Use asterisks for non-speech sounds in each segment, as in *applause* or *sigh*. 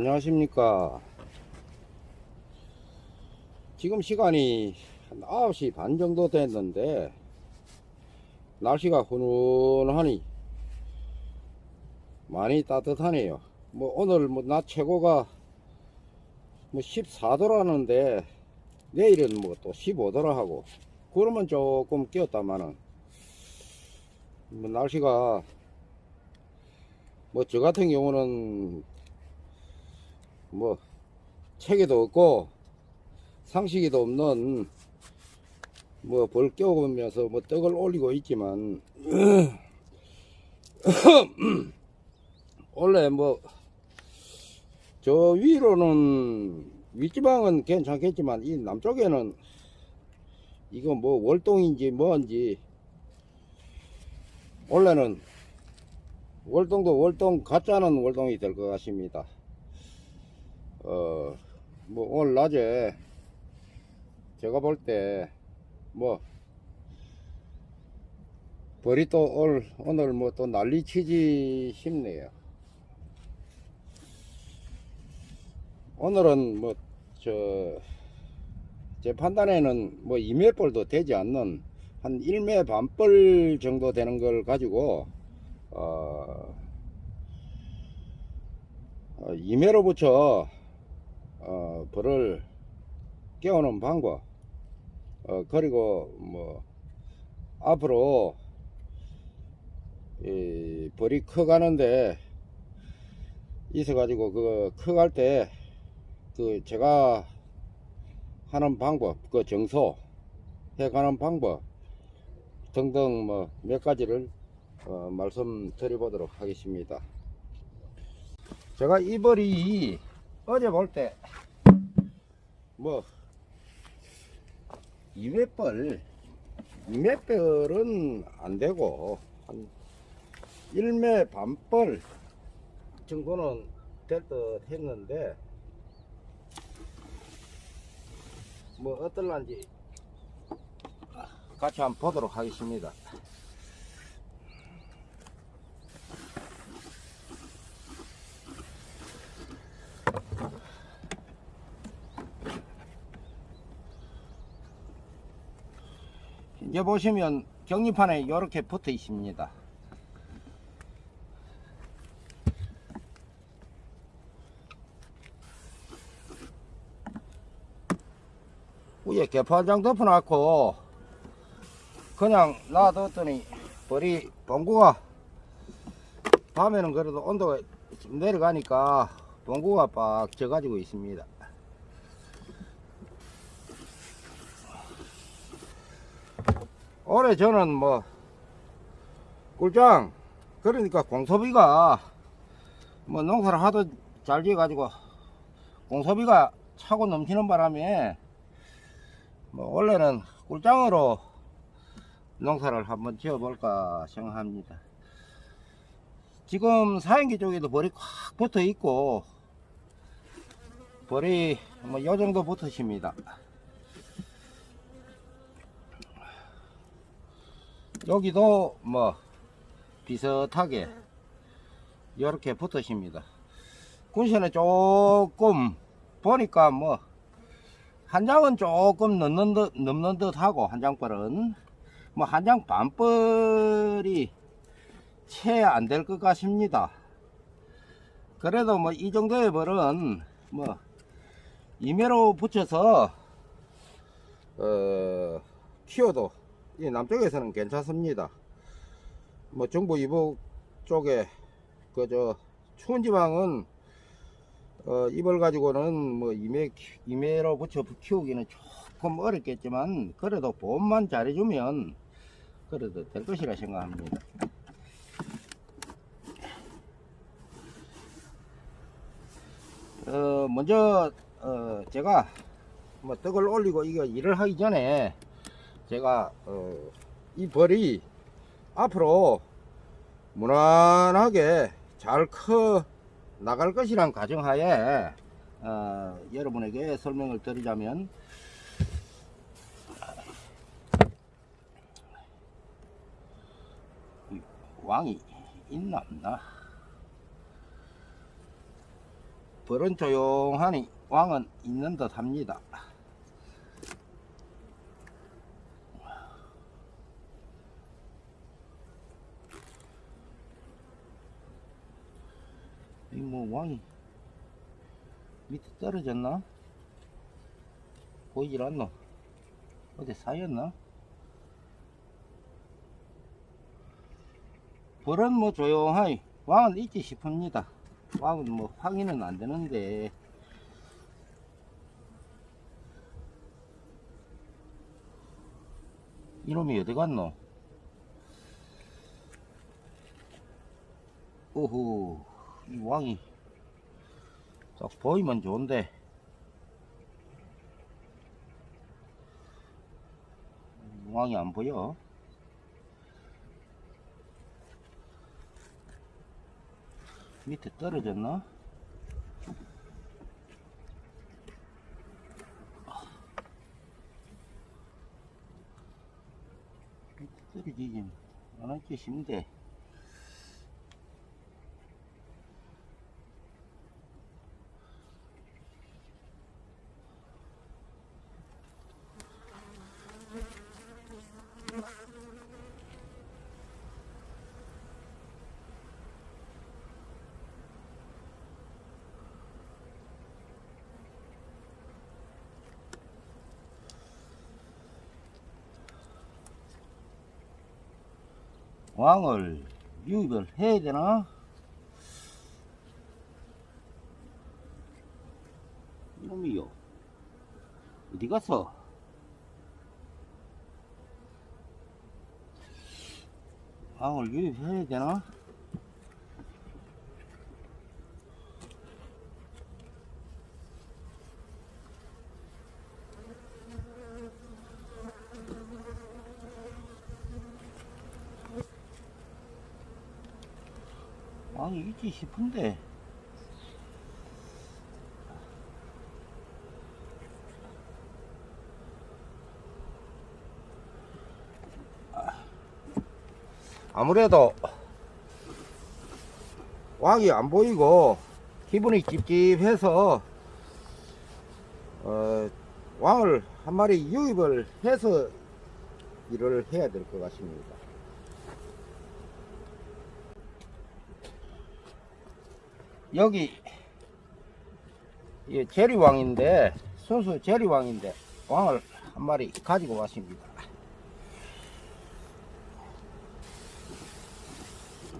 안녕하십니까. 지금 시간이 한 9시 반 정도 됐는데, 날씨가 훈훈하니 많이 따뜻하네요. 뭐, 오늘 뭐, 낮 최고가 뭐 14도라는데, 내일은 뭐 또 15도라 하고, 그러면 조금 끼었다마는, 뭐, 날씨가 뭐, 저 같은 경우는 뭐 체계도 없고 상식이도 없는 뭐 벌 껴오면서 뭐 떡을 올리고 있지만 *clears throat* 원래 뭐 저 위로는 윗지방은 괜찮겠지만 이 남쪽에는 이거 뭐 월동인지 뭔지 원래는 월동도 월동 가짜는 월동이 될 것 같습니다. 어, 뭐, 오늘 낮에 제가 볼 때, 뭐, 벌이 또 오늘, 오늘 뭐 또 난리 치지 싶네요. 오늘은 뭐, 저, 제 판단에는 뭐 2매벌도 되지 않는 한 1매 반벌 정도 되는 걸 가지고, 어, 어, 2매로 붙여 어, 벌을 깨우는 방법, 어, 그리고 뭐, 앞으로, 이, 벌이 커가는데, 있어 가지고, 그, 커갈 때, 그, 제가 하는 방법, 그 정소, 해가는 방법 등등 뭐, 몇 가지를, 어, 말씀드려 보도록 하겠습니다. 제가 이 벌이 어제 볼 때, 뭐, 2매벌, 2매벌은 안 되고, 한 1매 반벌 정도는 될 듯 했는데, 뭐, 어떨란지 같이 한번 보도록 하겠습니다. 이제 보시면 격리판에 이렇게 붙어 있습니다. 위에 개판장 덮어놨고 그냥 놔뒀더니 벌이 봉구가 밤에는 그래도 온도가 좀 내려가니까 봉구가 빡 져가지고 있습니다. 올해 저는 뭐 꿀장 그러니까 공소비가 뭐 농사를 하도 잘 지어가지고 공소비가 차고 넘치는 바람에 뭐 원래는 꿀장으로 농사를 한번 지어볼까 생각합니다. 지금 사행기 쪽에도 벌이 꽉 붙어 있고 벌이 뭐 요 정도 붙으십니다. 여기도 뭐 비슷하게 이렇게 붙으십니다. 군션에 조금 보니까 뭐 한 장은 조금 넘는 듯 넘는 듯 하고 한 장벌은 뭐 한 장 반벌이 채 안 될 것 같습니다. 그래도 뭐 이 정도의 벌은 뭐 이매로 붙여서 어 키워도 이 남쪽에서는 괜찮습니다. 뭐 정부 이북 쪽에 그 저 추운 지방은 어 이걸 가지고는 뭐 이매 이매로 붙여 키우기는 조금 어렵겠지만 그래도 보험만 잘해주면 그래도 될 것이라 생각합니다. 어 먼저 어 제가 뭐 떡을 올리고 이거 일을 하기 전에 제가 어, 이 벌이 앞으로 무난하게 잘 커 나갈 것이란 가정하에 어, 여러분에게 설명을 드리자면 이 왕이 있나 없나 벌은 조용하니 왕은 있는 듯 합니다. 이 뭐 왕이 밑에 떨어졌나? 보이질 않노? 어디 쌓였나? 벌은 뭐 조용하니 왕은 있지 싶습니다. 왕은 뭐 확인은 안 되는데 이놈이 어디 갔노? 오호 이 왕이 딱 보이면 좋은데. 왕이 안 보여. 밑에 떨어졌나? 밑에 떨어지지 않았지 싶은데 왕을 유입을 해야 되나? 이놈이요. 어디 갔어? 왕을 유입해야 되나? 왕이 있지 싶은데. 아무래도 왕이 안 보이고 기분이 찝찝해서 어, 왕을 한 마리 유입을 해서 일을 해야 될 것 같습니다. 여기 이 제리왕인데 순수 제리왕인데 왕을 한 마리 가지고 왔습니다.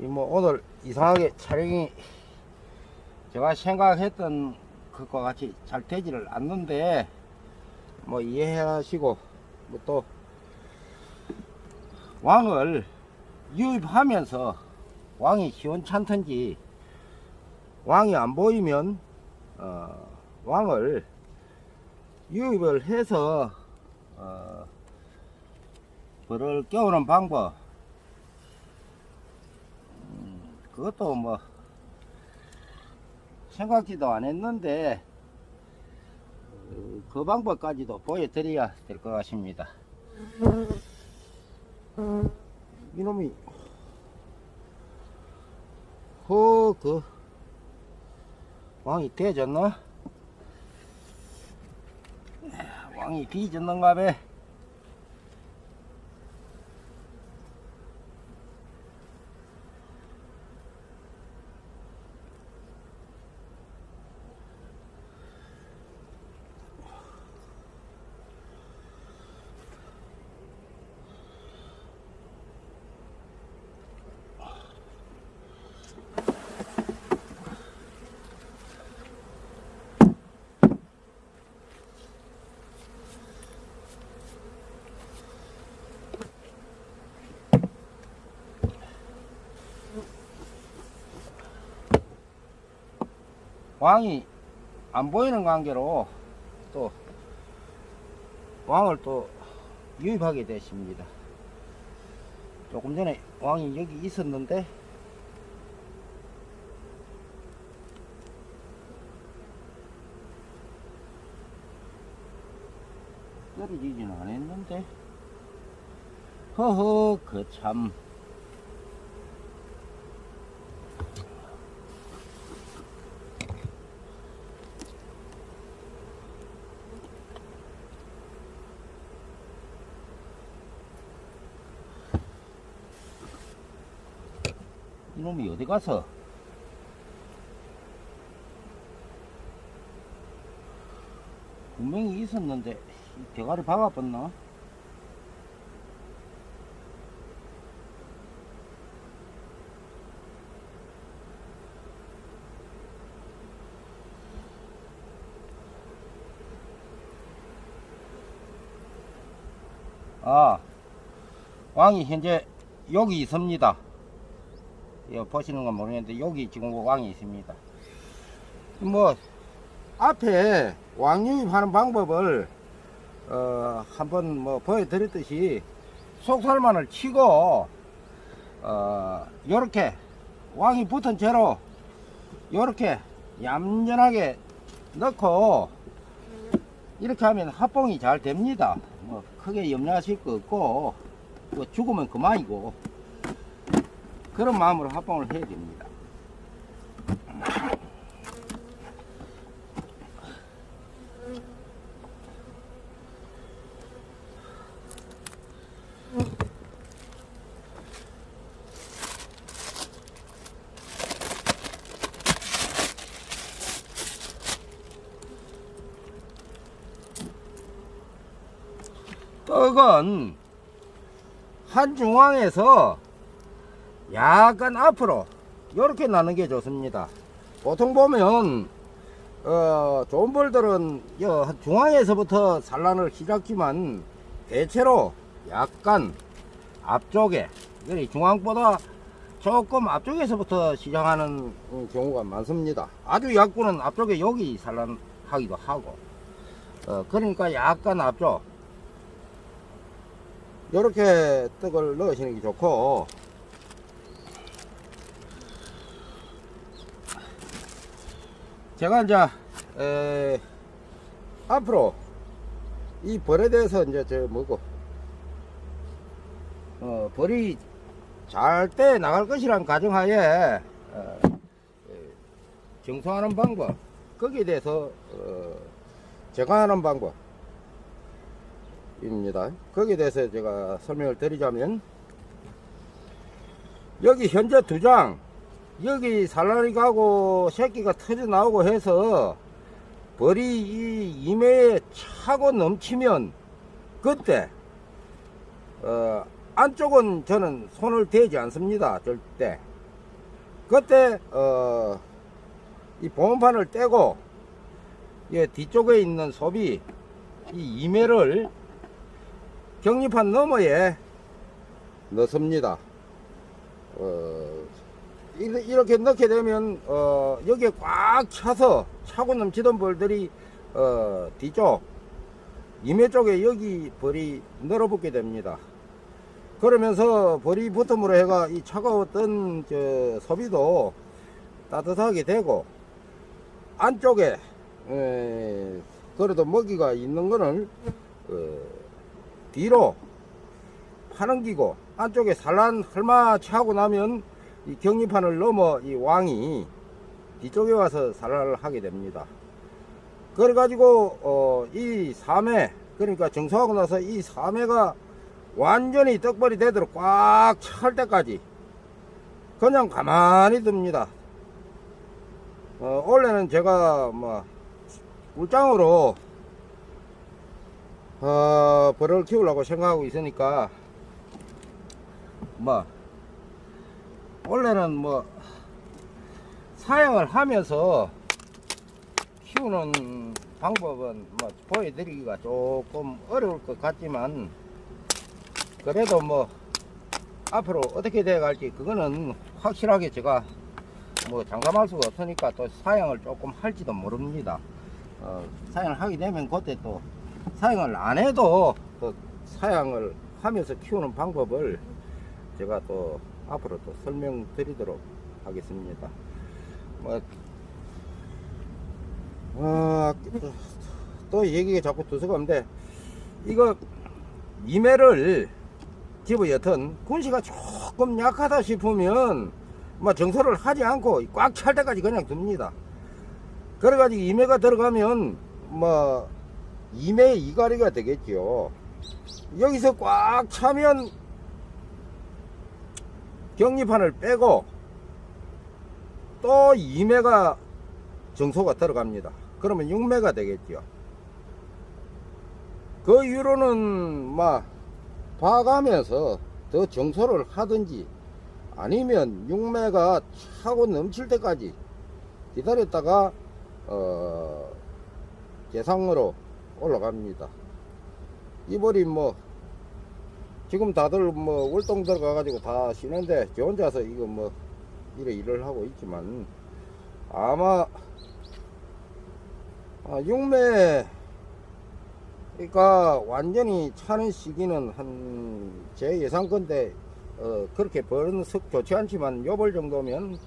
이뭐 오늘 이상하게 촬영이 제가 생각했던 것과 같이 잘 되지를 않는데 뭐 이해하시고 뭐 또 왕을 유입하면서 왕이 시원찮던지 왕이 안 보이면 어, 왕을 유입을 해서 어, 벌을 깨우는 방법 음, 그것도 뭐 생각지도 안 했는데 어, 그 방법까지도 보여드려야 될 것 같습니다. 이놈이 허그 왕이 되졌나? 왕이 뒤졌는가 봐. 왕이 안 보이는 관계로 또 왕을 또 유입하게 됐습니다. 조금 전에 왕이 여기 있었는데 떨어지진 않았는데 허허 그참 이놈이 어디 가서 분명히 있었는데 이 대가리 박아봤나? 아, 왕이 현재 여기 있습니다. 여 보시는 건 모르겠는데 여기 지금 왕이 있습니다. 뭐 앞에 왕 유입하는 방법을 어, 한번 뭐 보여드렸듯이 속살만을 치고 어, 요렇게 왕이 붙은 채로 요렇게 얌전하게 넣고 이렇게 하면 합봉이 잘 됩니다. 뭐 크게 염려하실 거 없고 뭐 죽으면 그만이고 그런 마음으로 합봉을 해야 됩니다. 떡은 한 중앙에서 약간 앞으로 이렇게 나는 게 좋습니다. 보통 보면 어, 좋은 벌들은 여 중앙에서부터 산란을 시작지만 대체로 약간 앞쪽에 중앙보다 조금 앞쪽에서부터 시작하는 음, 경우가 많습니다. 아주 약구는 앞쪽에 여기 산란하기도 하고 어, 그러니까 약간 앞쪽 이렇게 떡을 넣으시는 게 좋고 제가 이제 에, 앞으로 이 벌에 대해서 이제 저 뭐고 어, 벌이 잘 때 나갈 것이란 가정하에 어, 에, 정성하는 방법 거기에 대해서 어, 제가 하는 방법 입니다. 거기에 대해서 제가 설명을 드리자면 여기 현재 두 장 여기 살라리 가고 새끼가 터져 나오고 해서 벌이 이 임해에 차고 넘치면 그때 어, 안쪽은 저는 손을 대지 않습니다 절대 그때 어, 이 보온판을 떼고 예, 뒤쪽에 있는 소비 이 임해를 격리판 너머에 넣습니다. 어, 이- 이렇게 넣게 되면 어, 여기에 꽉 차서 차고 넘치던 벌들이 어, 뒤쪽 임해 쪽에 여기 벌이 늘어붙게 됩니다. 그러면서 벌이 붙음으로 해가 이 차가웠던 저 소비도 따뜻하게 되고 안쪽에 에, 그래도 먹이가 있는 거를 어, 뒤로 파넘기고 안쪽에 산란 헐마 차고 나면 이 격리판을 넘어 이 왕이 뒤쪽에 와서 산란을 하게 됩니다. 그래가지고 어, 이 삼회 그러니까 정수하고 나서 이 삼회가 완전히 떡벌이 되도록 꽉 찰 때까지 그냥 가만히 둡니다. 어, 원래는 제가 뭐 꿀장으로 어, 벌을 키우려고 생각하고 있으니까 뭐 원래는 뭐 사양을 하면서 키우는 방법은 뭐 보여드리기가 조금 어려울 것 같지만 그래도 뭐 앞으로 어떻게 돼 갈지 그거는 확실하게 제가 뭐 장담할 수가 없으니까 또 사양을 조금 할지도 모릅니다. 어, 사양을 하게 되면 그때 또 사양을 안 해도 그 사양을 하면서 키우는 방법을 제가 또 앞으로 또 설명드리도록 하겠습니다. 뭐, 어, 또, 또 얘기가 자꾸 두서가 없는데, 이거, 이매를 집어 여튼, 군시가 조금 약하다 싶으면, 뭐 정서를 하지 않고 꽉 찰 때까지 그냥 둡니다. 그래가지고 이매가 들어가면, 뭐, 이매 이가리가 되겠죠. 여기서 꽉 차면 격리판을 빼고 또 2매가 정소가 들어갑니다. 그러면 6매가 되겠죠. 그 이후로는 막 봐가면서 더 정소를 하든지 아니면 6매가 차고 넘칠 때까지 기다렸다가 어 계상으로 올라갑니다. 이벌이 뭐 지금 다들 뭐 월동 들어가 가지고 다 쉬는데 저 혼자서 이거 뭐 이래 일을 하고 있지만 아마 아, 육매 그러니까 완전히 차는 시기는 한 제 예상건데 어, 그렇게 번석 좋지 않지만 요벌 정도면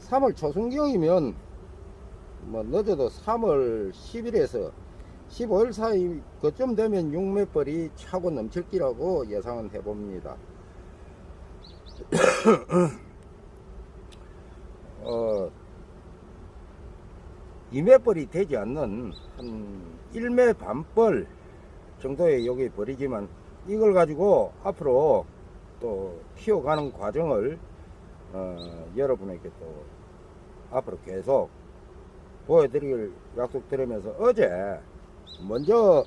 3월 초순경이면 뭐 늦어도 3월 10일에서 15일 사이 그쯤 되면 육매벌이 차고 넘칠 기라고 예상은 해봅니다. *coughs* 어, 2매벌이 되지 않는 한 1매 반벌 정도의 여기 벌이지만 이걸 가지고 앞으로 또 키워가는 과정을 어, 여러분에게 또 앞으로 계속 보여드릴 약속드리면서 어제 먼저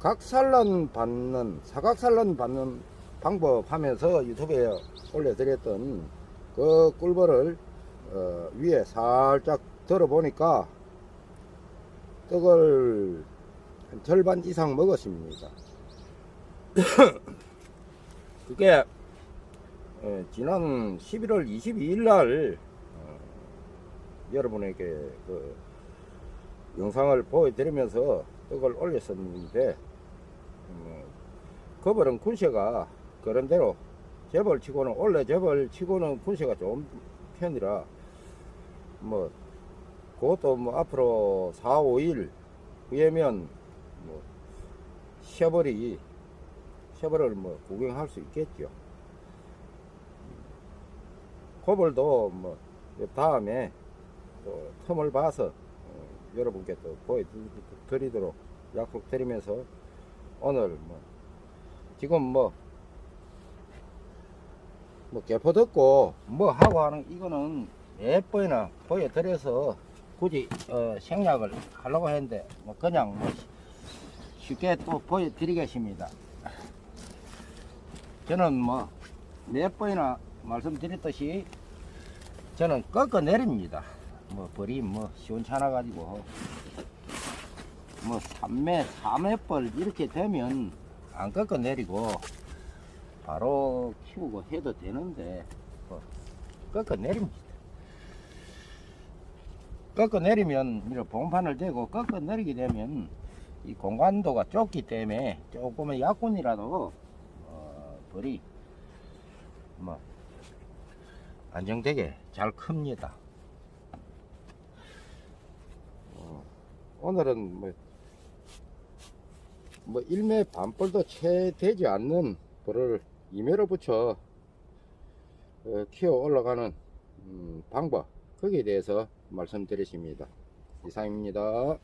각산란 받는 사각산란 받는 방법 하면서 유튜브에 올려드렸던 그 꿀벌을 어, 위에 살짝 들어보니까 떡을 한 절반 이상 먹었습니다. *coughs* 그게 어, 지난 11월 22일 날 어, 여러분에게 그 영상을 보여드리면서 떡을 올렸었는데 어, 거벌은 군세가 그런 대로 재벌 치고는 원래 재벌 치고는 군세가 좋은 편이라 뭐 그것도 뭐 앞으로 4, 5일 후에면 뭐 셔벌이 셔벌을 뭐 구경할 수 있겠죠. 거벌도 뭐 다음에 또 틈을 봐서 어, 여러분께 또 보여드리도록 약속드리면서 오늘 뭐 지금 뭐, 뭐 개포 듣고 뭐 하고 하는 이거는 몇 번이나 보여드려서 굳이 어, 생략을 하려고 했는데 뭐 그냥 뭐 쉽게 또 보여드리겠습니다. 저는 뭐 몇 번이나 말씀드렸듯이 저는 꺾어 내립니다. 뭐 벌이 뭐 시원찮아 가지고 뭐 3매, 4매벌 이렇게 되면 안 꺾어 내리고 바로 키우고 해도 되는데 뭐 꺾어 내립니다. 꺾어 내리면 이렇게 봉판을 대고 꺾어 내리게 되면 이 공간도가 좁기 때문에 조금의 약분이라도 어, 벌이 뭐 안정되게 잘 큽니다. 오늘은 뭐, 뭐 1매 반벌도 채 되지 않는 벌을 2매로 붙여 어, 키워 올라가는 음, 방법 거기에 대해서 말씀드렸습니다. 이상입니다.